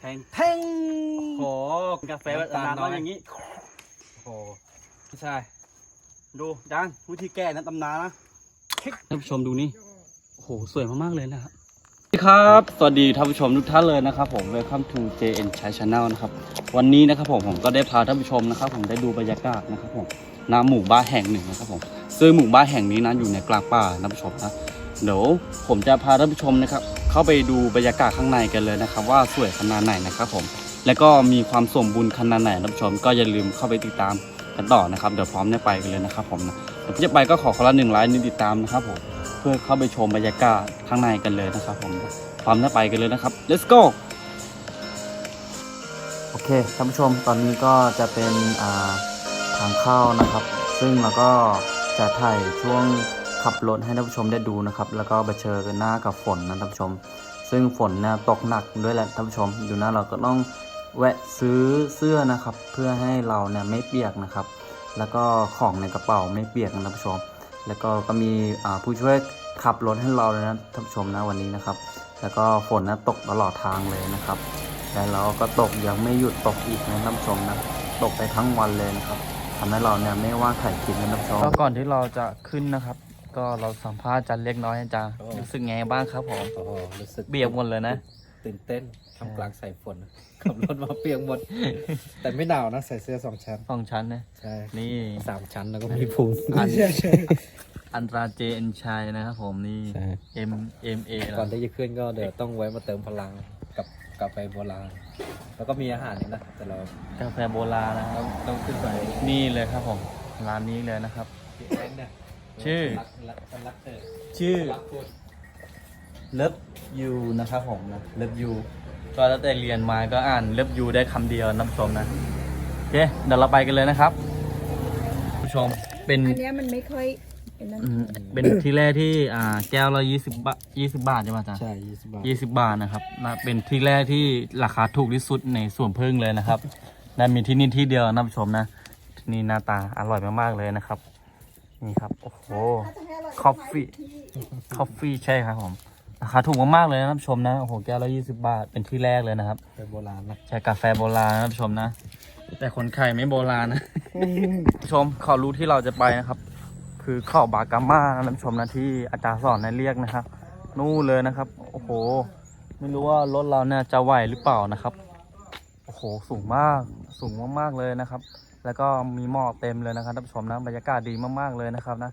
แทงแท่งโอ้โหกาแฟแบบน้ำต้องอย่างนี้โอ้โหใช่ดูจังวิธีแก้นะตำนานนะท่านผู้ชมดูนี่โอ้โหสวยมากๆเลยนะครับสวัสดีครับ สวัสดีท่านผู้ชมทุกท่านเลยนะครับผม Welcome to JN Chai Channel นะครับ วันนี้นะครับผมผมก็ได้พาท่านผู้ชมนะครับ ผมได้ดูบรรยากาศนะครับผมณหมู่บ้านแห่งหนึ่งนะครับผมซึ่งหมู่บ้านแห่งนี้นั้นอยู่ในกลางป่าท่านผู้ชมนะ เดี๋ยวผมจะพาท่านผู้ชมนะครับ เข้าไปดูบรรยากาศข้างในกันเลยนะครับ ว่าสวยขนาดไหนนะครับผมแล้วก็มีความสมบูรณ์ขนาดไหนท่านผู้ชม ก็อย่าลืมเข้าไปติดตามกันต่อนะครับเดี๋ยวพร้อมได้ไปกันเลยนะครับผมนะเดี๋ยวจะไปก็ขอคนละหนึ่งไลค์นึ่งติดตามนะครับผมเพื่อเข้าไปชมบรรยากาศข้างในกันเลยนะครับผมพร้อมได้ไปกันเลยนะครับ let's go โอเคท่านผู้ชมตอนนี้ก็จะเป็นทางเข้านะครับ ซึ่งเราก็จะถ่ายช่วง ขับรถให้ท่านผู้ชมได้ดูนะครับ แล้วก็เผชิญกันหน้ากับฝนนะท่านผู้ชม ซึ่งฝนนี่ยตกหนักด้วยแหละท่านผู้ชมดูนะเราก็ต้องแวะซื้อเสื้อนะครับ เพื่อให้เราเนี่ยไม่เปียกนะครับ แล้วก็ของในกระเป๋าไม่เปียกนะท่านผู้ชม แล้วก็ก็มีผู้ช่วยขับรถให้เราเลยนะท่านผู้ชมนะวันนี้นะครับ แล้วก็ฝนนะตกตลอดทางเลยนะครับแล้วเราก็ตกยังไม่หยุดตกอีกนะท่านผู้ชมนะตกไปทั้งวันเลยนะครับทำให้เราเนี่ยไม่ว่างถ่ายคลิปนะท่านผู้ชมก็ก่อนที่เราจะขึ้นนะครับ ก็เราสัมภาษณ์อาจันเล็กน้อยอาจารย์โอ้รู้สึกไงบ้างครับผม โอ้โหรู้สึกเบียกหมดเลยนะ ตื่นเต้นทำกลางสายฝนขับรถมาเปียกหมด แต่ไม่หนาวนะใส่เสื้อสองชั้นสองชั้นนะ ใช่นี่ สามชั้นแล้วก็มีพุงอันอันตราเจเอ็นชัยนะครับผมนี่ ใช่ M M A ก่อนที่จะขึ้นก็เดี๋ยวต้องแวะมาเติมพลังกับกาแฟโบราณ แล้วก็มีอาหารนี่นะ แต่เรากาแฟโบราณนะครับต้องขึ้นไปนี่เลยครับผม ร้านนี้เลยนะครับเนี่ย ชื่อรักรักฉันรักเธอชื่อ รักคุณ เลิฟยูนะครับผมนะเลิฟยูก็ตั้งแต่เรียนมาก็อ่านเลิฟยูได้คำเดียวนะผู้ชมนะ โอเค เดี๋ยวเราไปกันเลยนะครับ ผู้ชมเป็นอันเนี้ยมันไม่ค่อยเป็นนั่นอืมเป็นที่แรกที่อ่าแก้วละยี่สิบบาทยี่สิบบาทใช่ไหมจ๊ะ ใช่ยี่สิบบาทยี่สิบบาทนะครับนะเป็นที่แรกที่ราคาถูกที่สุดในสวนพึ่งเลยนะครับนะมีที่นี่ที่เดียวนะผู้ชมนะที่นี่หน้าตาอร่อยมากๆเลยนะครับ นี่ครับ โอ้โห คอฟฟี่ คอฟฟี่ใช่ครับผมราคาถูกมากๆเลยนะท่านผู้ชมนะ โอ้โห แก้วละยี่สิบบาท เป็นที่แรกเลยนะครับ เป็นโบราณนะ ใช่กาแฟโบราณนะท่านผู้ชมนะ แต่คนไข่ไม่โบราณนะผู้ชมเขารู้ที่เราจะไปนะครับ คือเข้าบากาม่านะท่านผู้ชมนะที่อาจารย์สอนให้เรียกนะครับ นู่นเลยนะครับ โอ้โห ไม่รู้ว่ารถเราเนี่ยจะไหวหรือเปล่านะครับ โอ้โห สูงมาก สูงมากๆเลยนะครับ แล้วก็มีหมอกเต็มเลยนะครับท่านผู้ชมนะบรรยากาศดีมากๆเลยนะครับนะ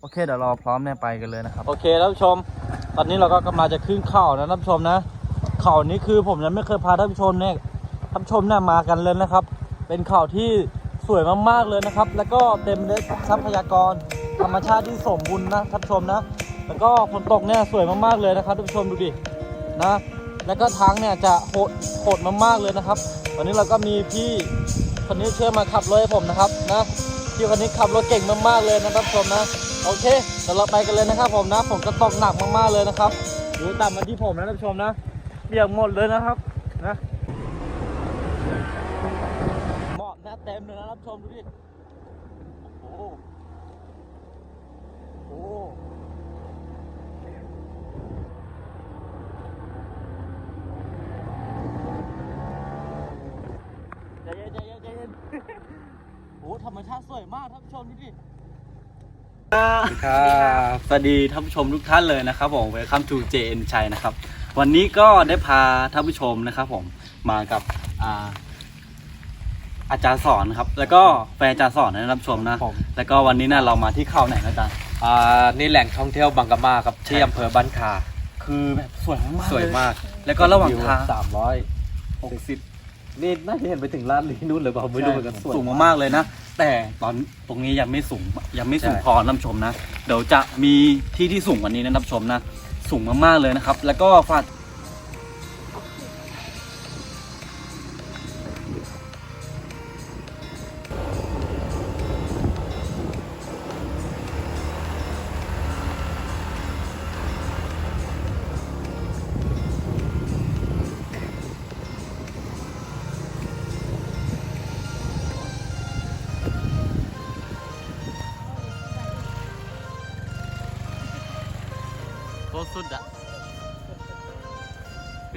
โอเคเดี๋ยวราพร้อมเนี่ยไปกันเลยนะครับโอเคท่านผู้ชม ตอนนี้เราก็กำลังจะขึ้นเขานะท่านผู้ชมนะเขานี้คือผมยังไม่เคยพาท่านผู้ชมเนี่ยท่านผู้ชมเนี่ยมากันเลยนะครับ เป็นเขาที่สวยมากๆเลยนะครับ แล้วก็เต็มด้วยทรัพยากรธรรมชาติที่สมบูรณ์นะท่านผู้ชมนะ แล้วก็ฝนตกเนี่ยสวยมากๆเลยนะครับท่านผู้ชมดูดินะ แล้วก็ทางเนี่ยจะโหดโหดมากๆเลยนะครับวันนี้เราก็มีพี่ คนนี้ช่วยมาขับรถให้ผมนะครับนะพี่คนนี้ขับรถเก่งมากๆเลยนะท่านผู้ชมนะโอเคเดี๋ยวเราไปกันเลยนะครับ ผมนะผมก็ตกหนักมากๆเลยนะครับดูตามมาที่ผมนะท่านผู้ชมนะเปียกหมดเลยนะครับนะหมอกหน้าเต็มเลยนะท่านผู้ชมดูดิโอ้โหโอ้ใจเย็นใจเย็นใจเย็นโอ้ธรรมชาติสวยมากท่านผู้ชมดูดิครับสวัสดีท่านผู้ชมทุกท่านเลยนะครับผม Welcome to JN ชัยนะครับ วันนี้ก็ได้พาท่านผู้ชมนะครับผมมากับอ่าอาจารย์สอนนะครับ แล้วก็แฟนอาจารย์สอนนะท่านผู้ชมนะ ผม แล้วก็วันนี้นะเรามาที่เขาไหนนะอาจารย์ อ่านี่แหล่งท่องเที่ยวบางกะมาครับที่ใช่อำเภอบ้านคาคือแบบสวยมากๆสวยมากเลยแล้วก็ระหว่างทางสามร้อยหกสิบ นี่น่าจะเห็นไปถึงลาดลีนู่นเลยเปล่าไม่รู้เหมือนกันสวยสูงมากๆเลยนะ แต่ตอนตรงนี้ยังไม่สูงยังไม่สูงใช่พอท่านผู้ชมนะ เดี๋ยวจะมีที่ที่สูงกว่านี้นะท่านผู้ชมนะ สูงมากๆเลยนะครับ แล้วก็ฝาก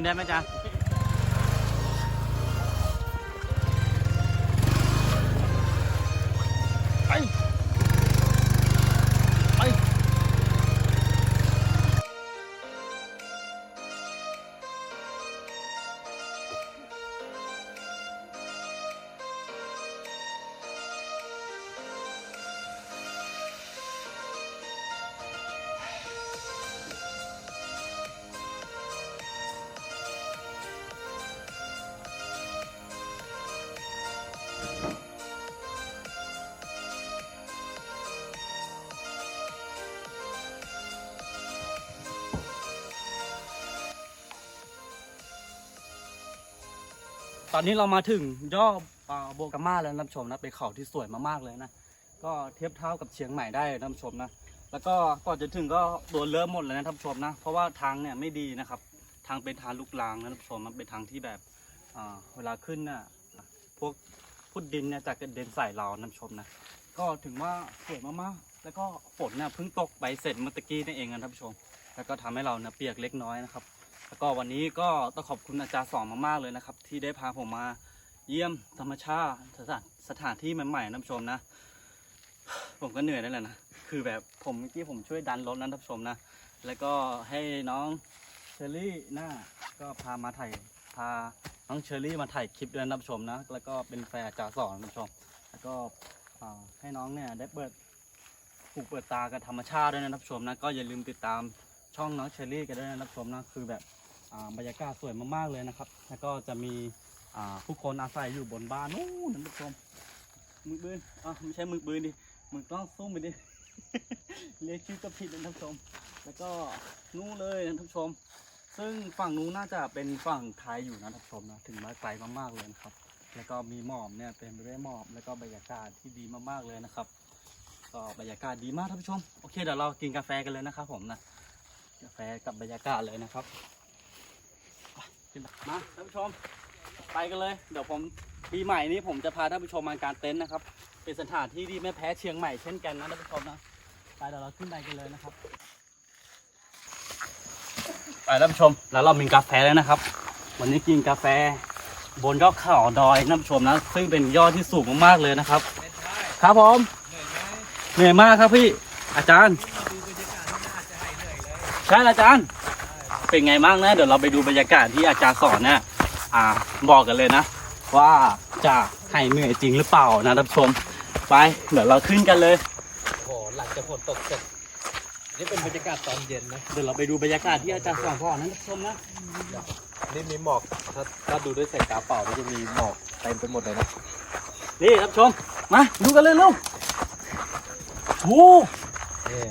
ได้ไหมจ๊ะ ตอนนี้เรามาถึงยอดโบกามาแล้วนะท่านผู้ชมนะเป็นเขาที่สวยมากๆเลยนะ ก็เทียบเท่ากับเชียงใหม่ได้นะท่านผู้ชมนะ แล้วก็ก่อนจะถึงก็โดนเริ่มหมดเลยนะท่านผู้ชมนะ เพราะว่าทางเนี่ยไม่ดีนะครับ ทางเป็นทางลูกลางนะท่านผู้ชมมันเป็นทางที่แบบเวลาขึ้นน่ะพวกพุดดินเนี่ยจะกระเด็นใส่เรานะท่านผู้ชมนะ ก็ถึงว่าสวยมากๆ แล้วก็ฝนเนี่ยเพิ่งตกไปเสร็จเมื่อตะกี้นี่เองนะท่านผู้ชม แล้วก็ทำให้เราเนี่ยเปียกเล็กน้อยนะครับ แล้วก็วันนี้ก็ต้องขอบคุณอาจารย์สอนมากๆเลยนะครับ ที่ได้พาผมมาเยี่ยมธรรมชาติสถานสถานที่ใหม่ๆนะท่านผู้ชมนะ ผมก็เหนื่อยได้แหละนะคือแบบผมเมื่อกี้ผมช่วยดันรถนะท่านผู้ชมนะ แล้วก็ให้น้องเชอรี่หน้าก็พามาถ่ายพาน้องเชอรี่มาถ่ายคลิปด้วยนะท่านผู้ชมนะ แล้วก็เป็นแฟนอาจารย์สอนนะท่านผู้ชม แล้วก็อ่าให้น้องเนี่ยได้เปิดหูกเปิดตากับธรรมชาติด้วยนะท่านผู้ชมนะก็อย่าลืมติดตามช่องน้องเชอรี่กันด้วยนะท่านผู้ชมนะคือแบบ บรรยากาศสวยมากๆเลยนะครับ แล้วก็จะมีผู้คนอาศัยอยู่บนบ้านนู้นท่านผู้ชมมือปืนอะไม่ใช่มือปืนดิมือกล้องซูมไปดิเรียกชื่อก็ผิดนะท่านผู้ชม แล้วก็นู้นเลยนะท่านผู้ชม ซึ่งฝั่งนู้นน่าจะเป็นฝั่งไทยอยู่นะท่านผู้ชมนะถึงมาไกลมากๆเลยนะครับ แล้วก็มีหมอกเนี่ยเป็นไปด้วยหมอกแล้วก็บรรยากาศที่ดีมากๆเลยนะครับ ก็บรรยากาศดีมากท่านผู้ชม โอเคเดี๋ยวเรากินกาแฟกันเลยนะครับผมนะ กาแฟกับบรรยากาศเลยนะครับ ขึ้นมามาท่านผู้ชมไปกันเลย เดี๋ยวผมปีใหม่นี้ผมจะพาท่านผู้ชมมากางเต็นท์นะครับ เป็นสถานที่ที่ไม่แพ้เชียงใหม่เช่นกันนะท่านผู้ชมนะไปเดี๋ยวเราขึ้นไปกันเลยนะครับไปท่านผู้ชมแล้วเรามีกาแฟแล้วนะครับ วันนี้กินกาแฟ บนยอดเขาดอยท่านผู้ชมนะ ซึ่งเป็นยอดที่สูงมากๆเลยนะครับ ครับผมเหนื่อยมากครับพี่อาจารย์ใช่อาจารย์ เป็นไงบ้างนะเดี๋ยวเราไปดูบรรยากาศที่อาจารย์สอนเนี่ยอ่าบอกกันเลยนะ ว่าจะให้เหนื่อยจริงหรือเปล่านะท่านผู้ชมไปเดี๋ยวเราขึ้นกันเลยโอ้โหหลังจากฝนตกเสร็จนี่เป็นบรรยากาศตอนเย็นนะเดี๋ยวเราไปดูบรรยากาศที่อาจารย์สอนก่อนนะท่านผู้ชมนะนี่มีหมอกถ้าถ้าดูด้วยสายตาเปล่ามันจะมีหมอกเต็มไปหมดเลยนะนี่ท่านผู้ชมมาดูกันเลยลูกโอ้นี่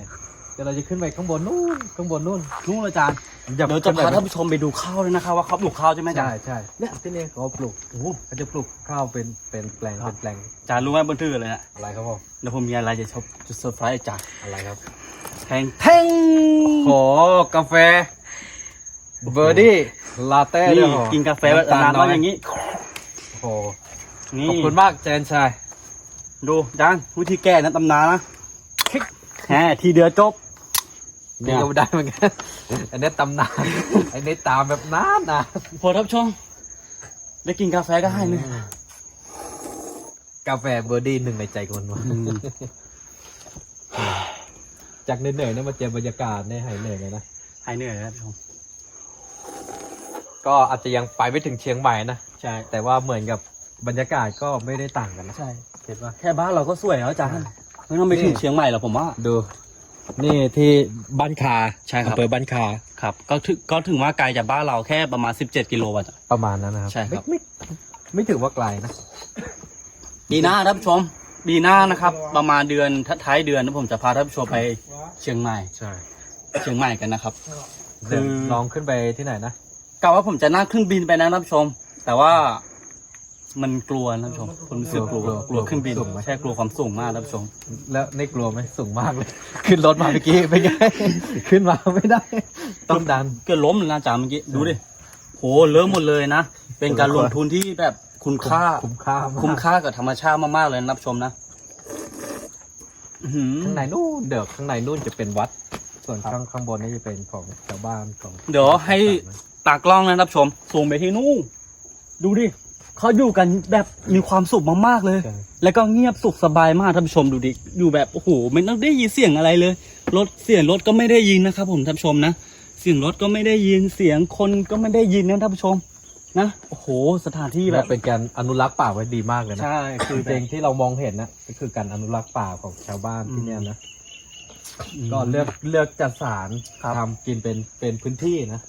เดี๋ยวเราจะขึ้นไปข้างบนนู่นข้างบนนู่นนู่นอาจารย์เดี๋ยวจะพาท่านผู้ชมไปดูข้าวเลยนะครับว่าเขาปลูกข้าวใช่ไหมอาจารใช่ย์ใช่เนี่ยที่นี่เขาปลูกโอ้โหเขาจะปลูกข้าวเป็นเป็นแปลงครับเป็นแปลงอาจารย์รู้ไหมบนทื่อเลยนะอะไรครับผมเดี๋ยวผมมีอะไรจะชอบจะเซอร์ไพรส์อาจารย์อะไรครับแทงแท่งโหกาแฟเบอร์ดี้ลาเต้นี่ด้วยเหรอกินกาแฟแบบน้ำตาลน้ำน้ร้ออยนอย่างนี้โหนี่ขอบคุณมากเจนชายดูอาจารย์วิธีแก้นะตำนานนะแหมทีเดียวจบ เนี่นี่ย ก็ได้เหมือนกัน อันนี้ตำนานอันนี้ตามแบบนานนะพอท่านผู้ชมได้กินกาแฟก็ให้เลยกาแฟเบอร์ดี้หนึ่งในใจคนวะจากเหนื่อยๆเนี่ยมาเจอบรรยากาศเนี่ยหายเหนื่อยเลยนะ หายเหนื่อยแล้วท่านผู้ชมก็อาจจะยังไปไม่ถึงเชียงใหม่นะ ใช่แต่ว่าเหมือนกับบรรยากาศก็ไม่ได้ต่างกันนะใช่ เห็นปะ แค่บ้านเราก็สวยแล้วอาจารย์ไม่ต้องไปถึงเชียงใหม่หรอกผมว่า ดู นี่ที่บ้านคาใช่ครับ อำเภอบ้านคาครับ ก็ถึงก็ถึงว่าไกลจากบ้านเราแค่ประมาณ 17 กิโลวัตต์ ประมาณนั้นนะครับใช่ครับ ไม่ไม่ไม่ถือว่าไกลนะปีหน้าท่านผู้ชมปีหน้านะครับ ประมาณเดือนท้ายๆเดือนผมจะพาท่านผู้ชมไปเชียงใหม่ ใช่เชียงใหม่กันนะครับเดี๋ยวคือ ลองขึ้นไปที่ไหนนะกะว่าผมจะนั่งเครื่องบินไปนะท่านผู้ชม แต่ว่า มันกลัวนะท่านผู้ชมผมรู้สึกกลัวกลัวกลัวเครื่องบินสูงไหม ใช่กลัวความสูงมากท่านผู้ชม แล้วในกลัวไหมสูงมากเลย ขึ้นรถมาเมื่อกี้เป็นไง ขึ้นมาไม่ได้ ต้องดัน เกือบล้มเลยนะอาจารย์เมื่อกี้ดูดิโหเลิมหมดเลยนะ เป็นการลงทุนที่แบบคุณค่า คุ้มค่ามากคุ้มค่ากับธรรมชาติมากๆเลยนะท่านผู้ชมนะอื้อหือข้างในนู่นเดี๋ยวข้างในนู่นจะเป็นวัด ส่วนข้างข้างบนนี่จะเป็นของชาวบ้านของเดี๋ยวให้ตากล้องนะท่านผู้ชมซูมไปที่นู่นดูดิ เขาอยู่กันแบบมีความสุขมากๆเลยใช่แล้วก็เงียบสุขสบายมากท่านผู้ชมดูดิ อยู่แบบโอ้โหไม่ต้องได้ยินเสียงอะไรเลย รถเสียงรถก็ไม่ได้ยินนะครับผมท่านผู้ชมนะ เสียงรถก็ไม่ได้ยิน เสียงคนก็ไม่ได้ยินนะท่านผู้ชมนะ โอ้โห สถานที่แบแบบบเป็นการอนุรักษ์ป่าไว้ดีมากเลยนะ ใช่ คืคืออจริงที่เรามองเห็นนะก็คือการอนุรักษ์ป่าของชาวบ้านที่เนี่ยนะ ก็เลือกเลือกจัดสารครับทำกินเป็นเป็นพื้นที่นะ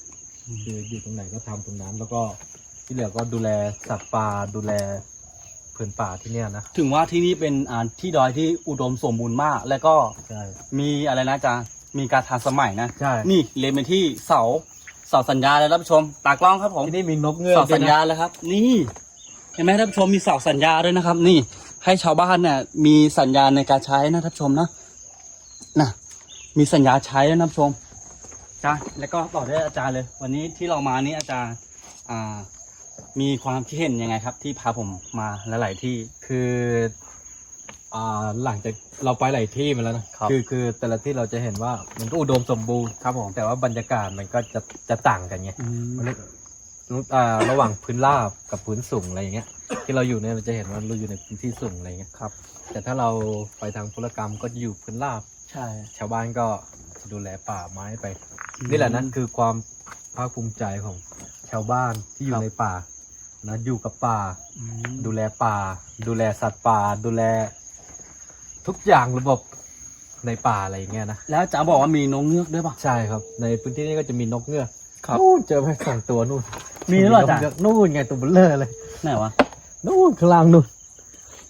คืออยู่ตรงไหนก็ทำตรงนั้นแล้วก็ ที่เหลือก็ดูแลสัตว์ป่าดูแลพื้นป่าที่เนี่ยนะถึงว่าที่นี่เป็นอ่าที่ดอยที่อุดมสมบูรณ์มาก แล้วก็ใช่ มีอะไรนะจ๊ะมีการทันสมัยนะใช่ นี่เลนไปที่เสาเสาสัญญาณเลยท่านผู้ชมตากล้องครับผม ที่นี่มีนกเงือกเสาด้วสัยญนะญาณเลยครับ นี่เห็นไหมท่านผู้ชมมีเสาสัญญาด้วยนะครับ นี่ ให้ชาวบ้านเนี่ยมีสัญญาณในการใช้นะท่านผู้ชมนะนะมีสัญญาใช้นะท่านผู้ชมอาจารย์แล้วก็ต่อด้วยอาจารย์เลย วันนี้ที่เรามานี้อาจารย์อ่า มีความคิดเห็นยังไงครับ ที่พาผมมาหลายๆที่ คืออ่าหลังจากเราไปหลายที่มาแล้วนะครับอคือแต่ละที่เราจะเห็นว่ามันก็อุดมสมบูรณ์ ครับผมแต่ว่าบรรยากาศมันก็จะจะต่างกันไงอืมมันอ่าระหว่างพื้นราบกับพื้นสูงอะไรอย่างเงี้ย ที่เราอยู่เนี่ยเราจะเห็นว่าเราอยู่ในพื้นที่สูงอะไรเงี้ยครับ แต่ถ้าเราไปทางพลกรรมก็จะอยู่พื้นราบ ใช่ ชาวบ้านก็ดูแลป่าไม้ไป นี่แหละนะคือความภาคภูมิใจของชาวบ้านที่อยู่ในป่า นะอยู่กับป่าอืมดูแลป่า ดูแลสัตว์ป่า ดูแล ทุกอย่างระบบในป่าอะไรอย่างเงี้ยนะแล้วอาจารย์บอกว่ามีนกเงือกด้วยป่ะ ใช่ครับ ในพื้นที่นี้ก็จะมีนกเงือกครับ นู่นเจอไปสองตัวนู่นมีด้วยเหรออาจารย์นกเงือกนู่นไงตัวเบลเลอร์เลยไหนวะ นู่นข้างล่างนู่น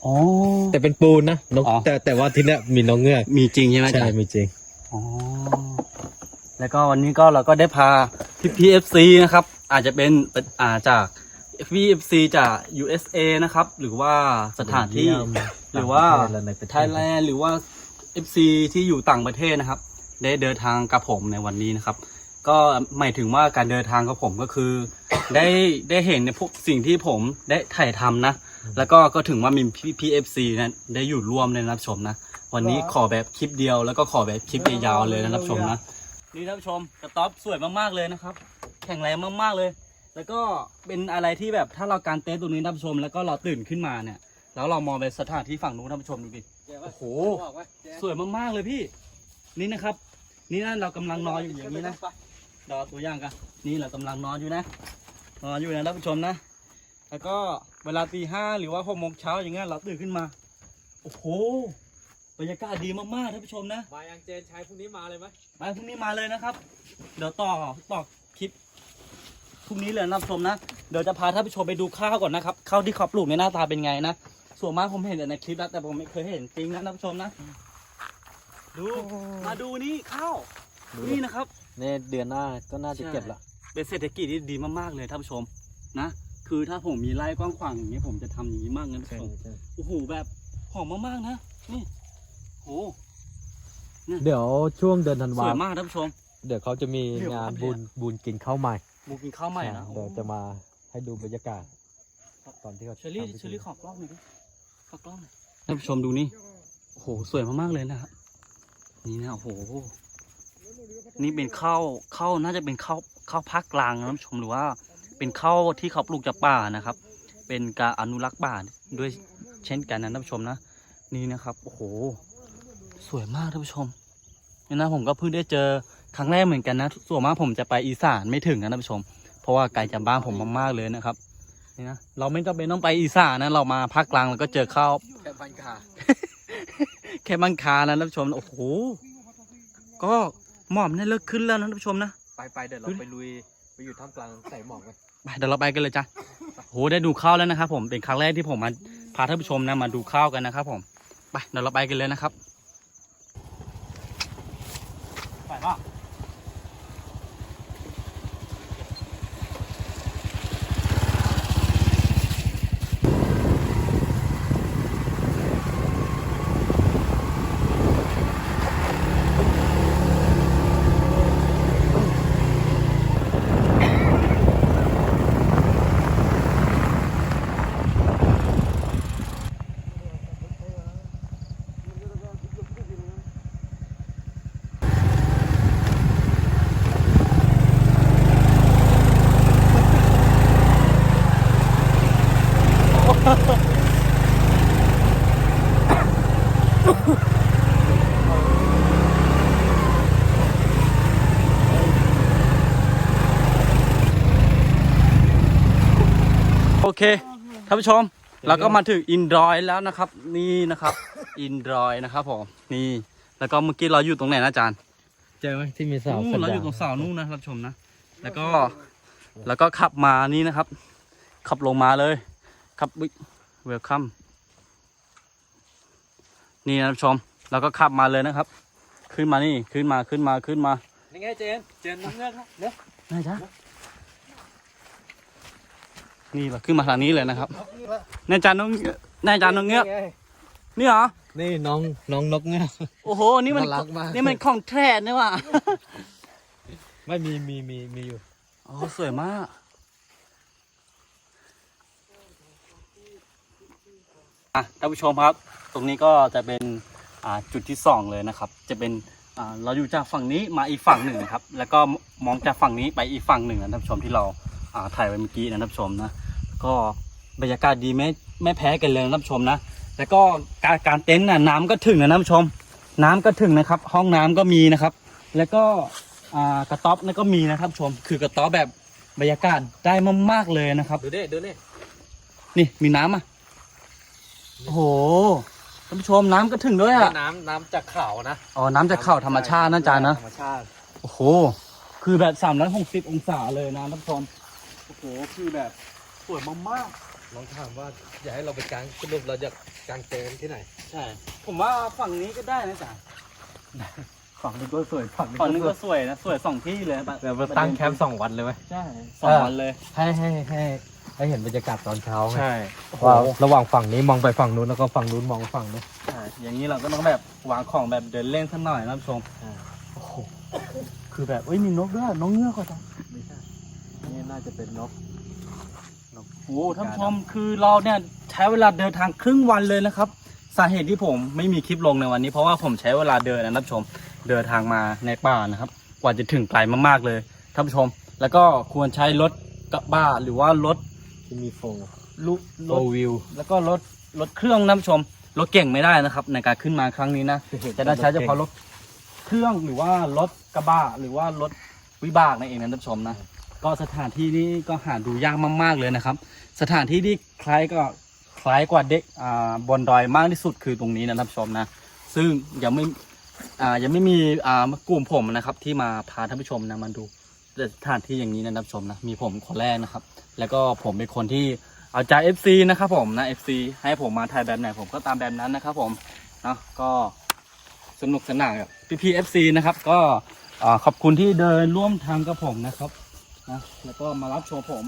อ๋อ แต่เป็นปูนนะนกอ๋อ แต่แต่ว่าที่เนี้ยมีนกเงือกมีจริงใช่ไหมอาใช่จารย์มีจริง อ๋อ แล้วก็วันนี้ก็เราก็ได้พาพี่พีเอฟซีนะครับ อาจจะเป็นอ่าจาก พีเอฟซีจาก USA นะครับ หรือว่าสถานที่เยี่ยมหรือว่าต่างประเทศและในประเทศไทยแลนด์หรือว่า FC ที่อยู่ต่างประเทศนะครับ ได้เดินทางกับผมในวันนี้นะครับ ก็หมายถึงว่าการเดินทางกับผมก็คือ ได้ได้เห็นในพวกสิ่งที่ผมได้ถ่ายทำนะ แล้วก็ก็ถึงว่ามีพี่พีเอฟซีนะได้อยู่ร่วมในรับชมนะ วันนี้ขอแบบคลิปเดียวแล้วก็ขอแบบคลิปยาวๆเลยนะรับชมนะ นี่ท่านผู้ชมกระต๊อบสวยมากๆเลยนะครับ แข็งแรงมากๆเลย แล้วก็เป็นอะไรที่แบบถ้าเราการเต้นท์ตรงนี้ท่านผู้ชม แล้วก็เราตื่นขึ้นมาเนี่ย แล้วเรามองไปสถานที่ฝั่งนู้นท่านผู้ชมดูดิโอ้โหสวยมากๆเลยพี่ นี่นะครับ นี่นั่นเรากำลังนอนอยู่อย่างนี้นะรอตัวอย่างกันนี่เรากำลังนอนอยู่นะนอนอยู่นะท่านผู้ชมนะ แล้วก็เวลาตีห้าหรือว่าหกโมงเช้าอย่างเงี้ยเราตื่นขึ้นมา โอ้โหบรรยากาศดีมากๆท่านผู้ชมนะมายังเจนใช้พรุ่งนี้มาเลยไหมมาพรุ่งนี้มาเลยนะครับ เดี๋ยวต่อต่อคลิป พรุ่งนี้เลยนะท่านผู้ชมนะ เดี๋ยวจะพาท่านผู้ชมไปดูข้าวก่อนนะครับ ข้าวที่เขาปลูกในยหน้าตาเป็นไงนะ ส่วนมากผมเห็นแต่ในคลิปแล้วแต่ผมไม่เคยเห็นจริงนะท่านผู้ชมนะ ดู มาดูนี่ข้าวนี่นะครับเนี่ยเดือนหน้าก็น่าจะใช่เก็บละเป็นเศรษฐกิจที่ดีมากๆเลยท่านผู้ชมนะ คือถ้าผมมีไร่กว้างขวางอย่างนี้ยผมจะทำอย่างนี้มากนะท่านผู้ชมโอ้โหแบบหอมมากๆนะ นี่โอ้โหเดี๋ยวช่วงเดือนธันสวาวยมากท่านผู้ชม เดี๋ยวเขาจะมีเดี๋ยวงานครับบุญบุญกินข้าวใหม่ หมูกินข้าวใหม่นะเดี๋ยวจะมาให้ดูบรรยากาศ ตอนที่เขาเชอรี่ทำพิธีเชอรี่ขอกล้องหน่อยดิขอกล้องหน่อยท่านผู้ชมดูนี่โอ้โหสวยมากๆเลยนะครับนี่นะโอ้โหนี่เป็นข้าวข้าวน่าจะเป็นข้าวข้าวภาคกลางนะท่านผู้ชมหรือว่า เป็นข้าวที่เขาปลูกจากป่านะครับ เป็นการอนุรักษ์ป่าด้วยเช่นกันนะท่านผู้ชมนะนี่นะครับโอ้โห สวยมากท่านผู้ชมนี่นะผมก็เพิ่งได้เจอ ครั้งแรกเหมือนกันนะส่วนมากผมจะไปอีสานไม่ถึงนะท่านผู้ชม เพราะว่าไกลจากบ้านผมมากๆเลยนะครับนี่นะเราไม่จำเป็นต้องไปอีสานนะเรามาภาคกลางเราก็เจอข้าวแค่พันขาแค่บังคานะท่านผู้ชมโอ้โหก็หมอมเนี่ยเลิกขึ้นแล้วนะท่านผู้ชมนะไปไปเดี๋ยวเราไปลุยไปอยู่ท่ามกลางใส่หมอกกันไปเดี๋ยวเราไปกันเลยจ้ะโหได้ดูข้าวแล้วนะครับผมเป็นครั้งแรกที่ผมมาพาท่านผู้ชมนะมาดูข้าวกันนะครับผมไปเดี๋ยวเราไปกันเลยนะครับไปป่ะโอเคท่านผู้ชมเราก็มาถึงอินดรอยแล้วนะครับ นี่นะครับ อินดรอยนะครับผมนี่แล้วก็เมื่อกี้เราอยู่ตรงไหนนะอาจารย์เจอไหมที่มีเสานู่สัญนเราญาอณยู่ตรงเสานู่นนะท่านผู้ชมนะแล้วก็แล้วก็ขับมานี่นะครับ ขับลงมาเลยขับเวลคัมนี่นะท่านผู้ชมแล้วก็ขับมาเลยนะครับ ขึ้นมานี่ขึ้นมาขึ้นมาขึ้นมายังไงเจนเจนน้ำเงือกนะเดี๋ยวไหนจ๊ะ นี่เราขึ้นมาทางนี้เลยนะครับนายจานน้องนายจานน้องเงือกนี่เหรอ นี่น้องน้องนกเนี่ยโอ้โห นี่มันน่ารักมากนี่มันของแท้นี่ว่ะไม่มีมีมีมีอยู่ อ๋อ สวยมาก อะท่านผู้ชมครับ ตรงนี้ก็จะเป็นอ่าจุดที่สองเลยนะครับ จะเป็นอ่าเราอยู่จากฝั่งนี้มาอีกฝั่งหนึ่งนะครับ แล้วก็มองจากฝั่งนี้ไปอีกฝั่งหนึ่งนะท่านผู้ชมที่เราอ่า ถ่ายไว้เมื่อกี้นะท่านผู้ชมนะก็บรรยากาศดีไม่ไม่แพ้กันเลยนะท่านผู้ชมนะแล้วก็การการเต็นท์น่ะน้ำก็ถึงนะท่านผู้ชม น้ำก็ถึงนะครับ ห้องน้ำก็มีนะครับ แล้วก็อ่ากระต๊อบนั่นก็มีนะครับท่านผู้ชม คือกระต๊อบแบบบรรยากาศได้มากๆเลยนะครับดูดิดูดินี่มีน้ำอะโอ้โหท่านผู้ชมน้ำก็ถึงด้วยอะน้ำน้ำจากเขานะอ๋อน้ำจากเข่าธรรมชาตินะจานนะธรรมชาติโอ้โหคือแบบสามร้อยหกสิบองศาเลยนะท่านผู้ชม โอ้โหคือแบบสวยมากลองถามว่าอยากให้เราไปกางสรุปเราจะกางเต็นท์ที่ไหน ๆใช่ ผมว่าฝั่งนี้ก็ได้นะจานฝั่งนี้ก็สวยฝั่งนี้ฝั่งนี้ก็ก็สวยนะ สวยสองที่เลยเดี๋ยวเราตั้งแคมป์สองวันเลยไหม ใช่สองวันเลย ให้ให้ให้ให้เห็นบรรยากาศตอนเช้าไงใช่โอ้โหว่าระหว่างฝั่งนี้มองไปฝั่งนู้นแล้วก็ฝั่งนู้นมองฝั่งนี้ใช่อย่างนี้เราก็ต้องแบบวางของแบบเดินเล่นสักหน่อยนะท่านผู้ชมอ่าโอ้โหคือแบบเอ้ยมีนกด้วยนกเงือกก็ต้องไม่ใช่ นี่น่าจะเป็นนกโอ้โหท่านผู้ชมคือเราเนี่ยใช้เวลาเดินทางครึ่งวันเลยนะครับ สาเหตุที่ผมไม่มีคลิปลงในวันนี้ เพราะว่าผมใช้เวลาเดินนะท่านผู้ชมเดินทางมาในป่านะครับ กว่าจะถึงไกลมากๆเลยท่านผู้ชม แล้วก็ควรใช้รถกระบะหรือว่ารถที่มีโฟลุโฟรถวิวแล้วก็รถรถเครื่องนะท่านผู้ชมรถเก่งไม่ได้นะครับ ในการขึ้นมาครั้งนี้นะจะได้ใช้เฉพาะรถเครื่องหรือว่ารถกระบะหรือว่ารถวิบากนั่นเองนะท่านผู้ชมนะ ก็สถานที่นี้ก็หาดูยากมาก ๆเลยนะครับ สถานที่ที่คล้ายก็คล้ายกว่าเด็กอ่าบนดอยมากที่สุดคือตรงนี้นะท่านผู้ชมนะ ซึ่งยังไม่อ่ายังไม่มีอ่ากลุ่มผมนะครับ ที่มาพาท่านผู้ชมนะมาดูสถานที่อย่างนี้นะท่านผู้ชมนะมีผมคนแรกนะครับ แล้วก็ผมเป็นคนที่เอาใจ FC นะครับผมนะ FC ให้ผมมาถ่ายแบบไหนผมก็ตามแบบนั้นนะครับผมเนาะก็สนุกสนานกับพี่พี FC นะครับ ก็อ่าขอบคุณที่เดินร่วมทางกับผมนะครับ นะแล้วก็มารับชมผม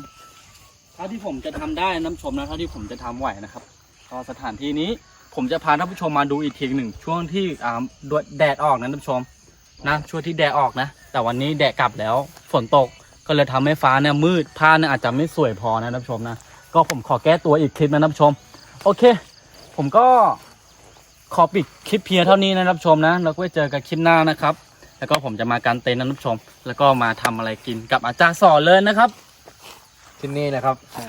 เท่าที่ผมจะทำได้น้ำชมนะเท่าที่ผมจะทำไหวนะครับก็สถานที่นี้ผมจะพาท่านผู้ชมมาดูอีกทีหนึ่งช่วงที่อ่าแดดออกนะท่านผู้ชมนะช่วงที่แดดออกนะ แต่วันนี้แดดกลับแล้วฝนตกก็เลยทำให้ฟ้าเนี่ยมืดผ้าเนี่ยอาจจะไม่สวยพอนะท่านผู้ชมนะก็ผมขอแก้ตัวอีกคลิปนะท่านผู้ชม โอเค ผมก็ขอปิดคลิปเพียงเท่านี้นะท่านผู้ชมนะ แล้วก็เจอกันคลิปหน้านะครับ แล้วก็ผมจะมาการเต็นท์นะท่านผู้ชม แล้วก็มาทำอะไรกินกับอาจารย์สอนเลยนะครับที่นี่นะครับอ่า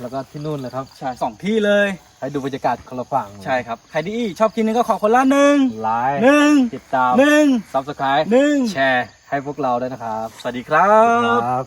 แล้วก็ที่นู่นนะครับใช่สองที่เลยให้ดูบรรยากาศคนละฝั่งใช่ครับใครที่ชอบกินนี้ก็ขอคนละหนึ่งไลค์หนึ่งติดตามหนึ่งซับสไครต์หนึ่งแชร์ให้พวกเราด้วยนะครับ สวัสดีครับครับ